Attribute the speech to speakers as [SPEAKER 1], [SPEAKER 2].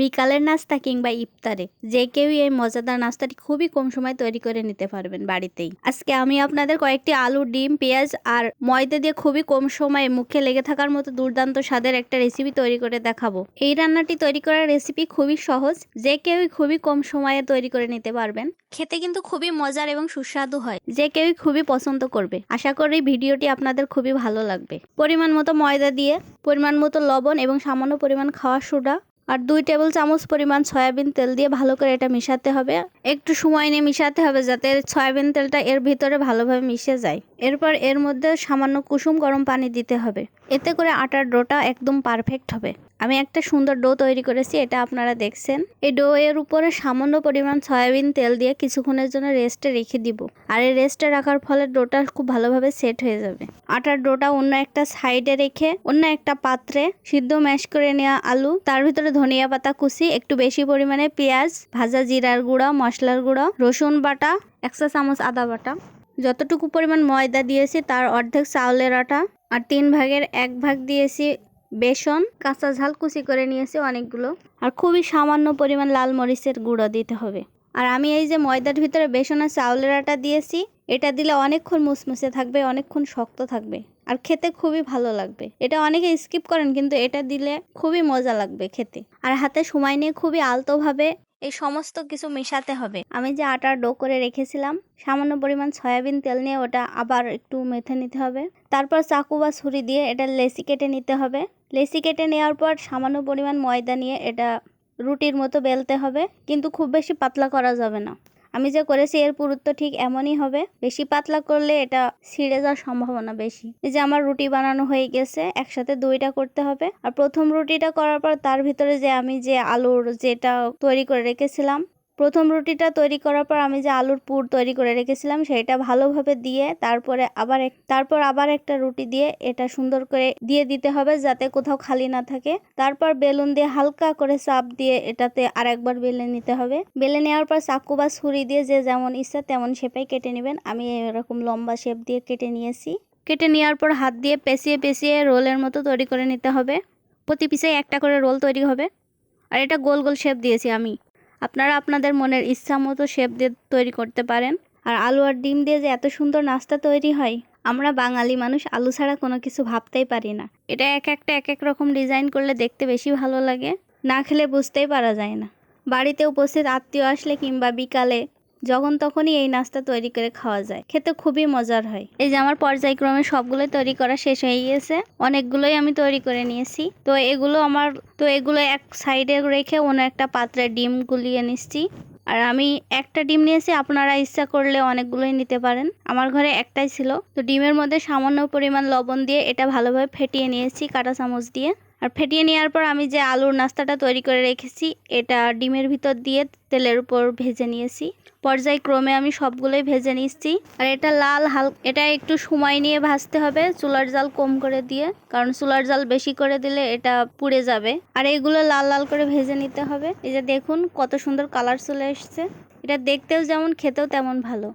[SPEAKER 1] বিকালের নাস্তা কিংবা ইফতারে যে কেউই এই মজাদার নাস্তাটি খুবই কম সময় তৈরি করে নিতে পারবেন বাড়িতেই। আজকে আমি আপনাদের কয়েকটি আলু, ডিম, পেঁয়াজ আর ময়দা দিয়ে খুবই কম সময়ে মুখে লেগে থাকার মতো দুর্দান্ত স্বাদের একটা রেসিপি তৈরি করে দেখাবো। এই রান্নাটি তৈরি করার রেসিপি খুবই সহজ, যে কেউই খুবই কম সময়ে তৈরি করে নিতে পারবেন। খেতে কিন্তু খুবই মজার এবং সুস্বাদু হয়, যে কেউই খুবই পছন্দ করবে। আশা করি ভিডিওটি আপনাদের খুবই ভালো লাগবে। পরিমাণ মতো ময়দা দিয়ে, পরিমাণ মতো লবণ এবং সামান্য পরিমাণ খাওয়া সোডা আর দুই টেবিল চামচ পরিমাণ সয়াবিন তেল দিয়ে ভালো করে এটা মিশাতে হবে। একটু সময় নিয়ে মিশাতে হবে যাতে সয়াবিন তেলটা এর ভিতরে ভালোভাবে মিশে যায়। এরপর এর মধ্যে সামান্য কুসুম গরম পানি দিতে হবে। এতে করে আটার ডোটা একদম পারফেক্ট হবে। আমি একটা সুন্দর ডো তৈরি করেছি, এটা আপনারা দেখছেন। এই ডো এর উপরে সামান্য পরিমাণ সয়াবিন তেল দিয়ে কিছুক্ষণের জন্য রেস্টে রেখে দিব। আর এই রেস্টে রাখার ফলে ডোটা খুব ভালোভাবে সেট হয়ে যাবে। আটার ডোটা অন্য একটা সাইডে রেখে অন্য একটা পাত্রে সিদ্ধ ম্যাশ করে নেওয়া আলু, তার ভিতরে ধনিয়া পাতা কুচি, একটু বেশি পরিমাণে পেঁয়াজ, ভাজা জিরার গুঁড়া, মশলার গুঁড়া, রসুন বাটা একশো চামচ আদা বাটা। যতটুকু পরিমাণ ময়দা দিয়েছি, তার অর্ধেক চাউলের আটা আর তিন ভাগের এক ভাগ দিয়েছি বেসন। কাঁচা ঝাল কুচি করে নিয়েছি অনেকগুলো। আর খুবই সামান্য পরিমাণ লাল মরিচের গুঁড়ো দিতে হবে। আর আমি এই যে ময়দার ভিতরে বেসন আর চাউলের আটা দিয়েছি, এটা দিলে অনেকক্ষণ মুসমুসে থাকবে, অনেকক্ষণ শক্ত থাকবে। আর খেতে খুবই ভালো লাগবে। এটা অনেকে স্কিপ করেন, কিন্তু এটা দিলে খুবই মজা লাগবে খেতে। আর হাতে সময় নিয়ে খুবই আলতোভাবে এই সমস্ত কিছু মেশাতে হবে। আমি যে আটার ডো করে রেখেছিলাম, সামান্য পরিমাণ সয়াবিন তেল নিয়ে ওটা আবার একটু মেথে নিতে হবে। তারপর চাকু বা ছুরি দিয়ে এটা লেসি কেটে নিতে হবে। লেসি কেটে নেওয়ার পর সামান্য পরিমাণ ময়দা নিয়ে এটা রুটির মতো বেলতে হবে, কিন্তু খুব বেশি পাতলা করা যাবে না। আমি যে করেছি, এর পুরুত্ব ঠিক এমনই হবে। বেশি পাতলা করলে এটা ছিঁড়ে যাওয়ার সম্ভাবনা বেশি। এই যে আমার রুটি বানানো হয়ে গেছে, একসাথে দুইটা করতে হবে। আর প্রথম রুটিটা করার পর তার ভিতরে যে আমি যে আলুর যেটা তৈরি করে রেখেছিলাম প্রথম রুটিটা তৈরি করার পর আমি যে আলুর পুর তৈরি করে রেখেছিলাম, সেটা ভালোভাবে দিয়ে তারপরে আবার তারপর আবার একটা রুটি দিয়ে এটা সুন্দর করে দিয়ে দিতে হবে যাতে কোথাও খালি না থাকে। তারপর বেলুন দিয়ে হালকা করে চাপ দিয়ে এটাতে আর একবার বেলে নিতে হবে। বেলে নেওয়ার পর চাকু বা ছুরি দিয়ে যে যেমন ইচ্ছা তেমন শেপেই কেটে নেবেন। আমি এরকম লম্বা শেপ দিয়ে কেটে নিয়েছি। কেটে নেওয়ার পর হাত দিয়ে পেঁচিয়ে পেঁচিয়ে রোলের মতো তৈরি করে নিতে হবে। প্রতি পিসে একটা করে রোল তৈরি হবে। আর এটা গোল গোল শেপ দিয়েছি আমি। আপনারা আপনাদের মনের ইচ্ছা মতো শেপ দিয়ে তৈরি করতে পারেন। আর আলু আর ডিম দিয়ে যে এত সুন্দর নাস্তা তৈরি হয়, আমরা বাঙালি মানুষ আলু ছাড়া কোনো কিছু ভাবতেই পারি না। এটা এক একটা এক এক রকম ডিজাইন করলে দেখতে বেশি ভালো লাগে, না খেলে বুঝতেই পারা যায় না। বাড়িতে উপস্থিত আত্মীয় আসলে কিংবা বিকালে যখন তখনই এই নাস্তা তৈরি করে খাওয়া যায়। খেতে খুবই মজার হয়। এই যে আমার পর্যায়ক্রমে সবগুলোই তৈরি করা শেষ হয়ে গিয়েছে। অনেকগুলোই আমি তৈরি করে নিয়েছি। তো এগুলো আমার, তো এগুলো এক সাইডে রেখে অন্য একটা পাত্রে ডিম গুলিয়ে নিচ্ছি। আর আমি একটা ডিম নিয়েছি, আপনারা ইচ্ছা করলে অনেকগুলোই নিতে পারেন। আমার ঘরে একটাই ছিল। তো ডিমের মধ্যে সামান্য পরিমাণ লবণ দিয়ে এটা ভালোভাবে ফেটিয়ে নিয়েছি কাঁটা চামচ দিয়ে। আর ফেটিয়ে নেওয়ার পর আমি যে আলুর নাস্তাটা তৈরি করে রেখেছি, এটা ডিমের ভিতর দিয়ে তেলের উপর ভেজে নিয়েছি। পর্যায়ক্রমে আমি সবগুলোই ভেজে নিচ্ছি আর এটা লাল হাল, এটা একটু সময় নিয়ে ভাজতে হবে, চুলার জাল কম করে দিয়ে, কারণ চুলার জাল বেশি করে দিলে এটা পুড়ে যাবে। আর এগুলো লাল লাল করে ভেজে নিতে হবে। এই যে দেখুন কত সুন্দর কালার চলে এসছে। এটা দেখতেও যেমন, খেতেও তেমন ভালো।